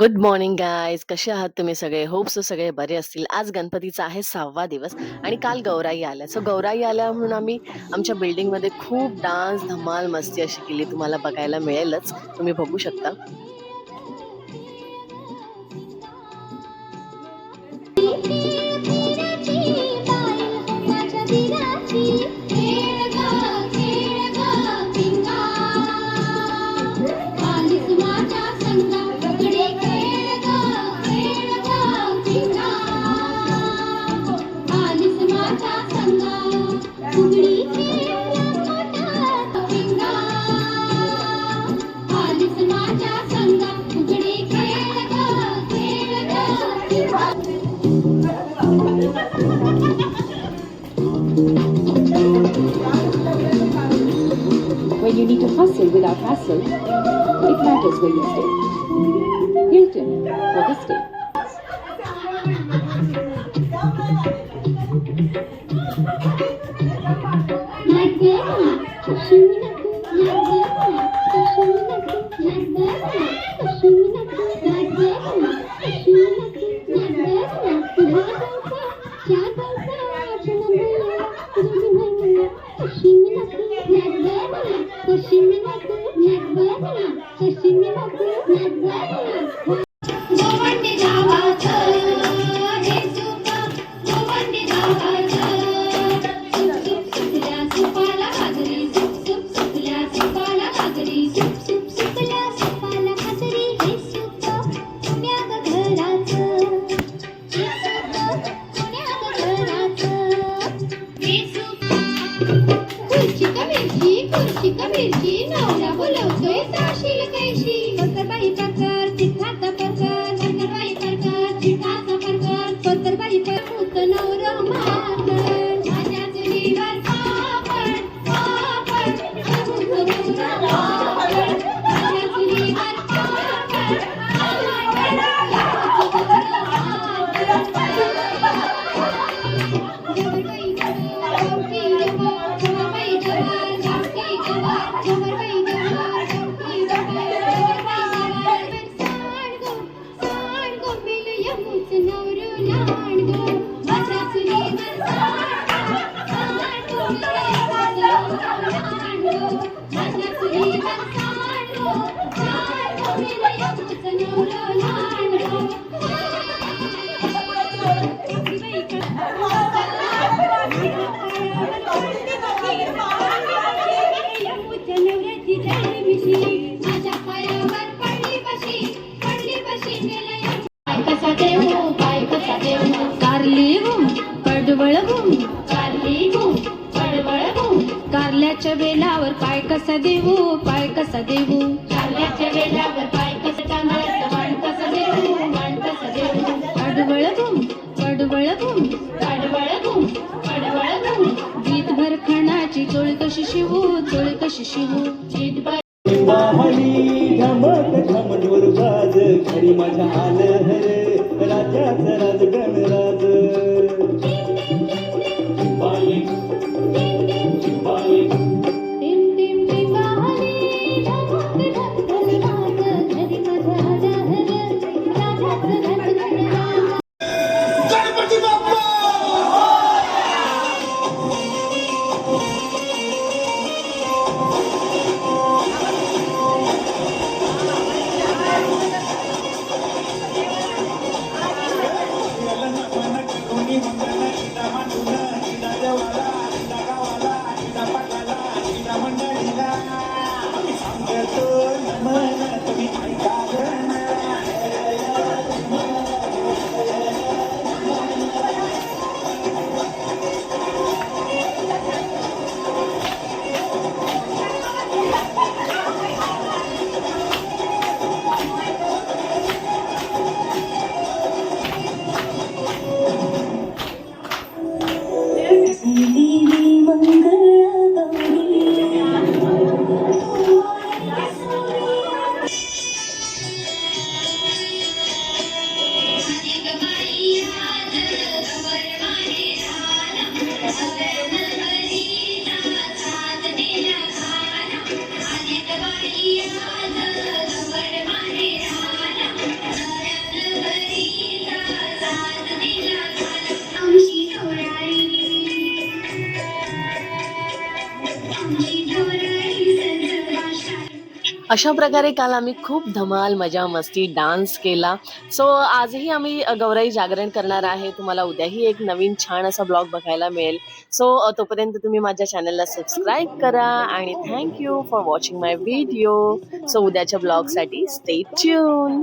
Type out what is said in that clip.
Good morning guys कसे आहात तुम्ही सगळे? होप सो सगळे बरे असतील. आज गणपतीचा आहे सहावा दिवस आणि काल गौराई आल्या. सो गौराई आल्या म्हणून आम्ही आमच्या बिल्डिंगमध्ये खूप डान्स धमाल मस्ती अशी केली. तुम्हाला बघायला मिळेलच. तुम्ही बघू शकता. माझ्या When you need to hustle without hassle, it matters where you stay. Hilton for the stay. Prosimy na to, niech będzie. मिरची का मिरची खुर्ची का मिरची नवरा बोलवतोय जाशील कैशी कारल्याच्या वेलावर पाय कसा देऊ पाय कसा देऊ. कारल्याच्या वेलावर पाय कसा टांगायचं देऊ कसं देऊ. शिवू चितभर बाहली झमक बाज घरी माझ्या आल हर राजाच राज गणराज. one day. अशा प्रकारे काल आम्ही खूप धमाल मजा मस्ती डान्स केला. सो आजही आम्ही गौराई जागरण करणार आहे. तुम्हाला उद्याही एक नवीन छान असा ब्लॉग बघायला मिळेल. सो तोपर्यंत तुम्ही माझ्या चॅनलला सबस्क्राईब करा आणि thank you for watching my video so उद्याच्या ब्लॉगसाठी स्टे ट्यून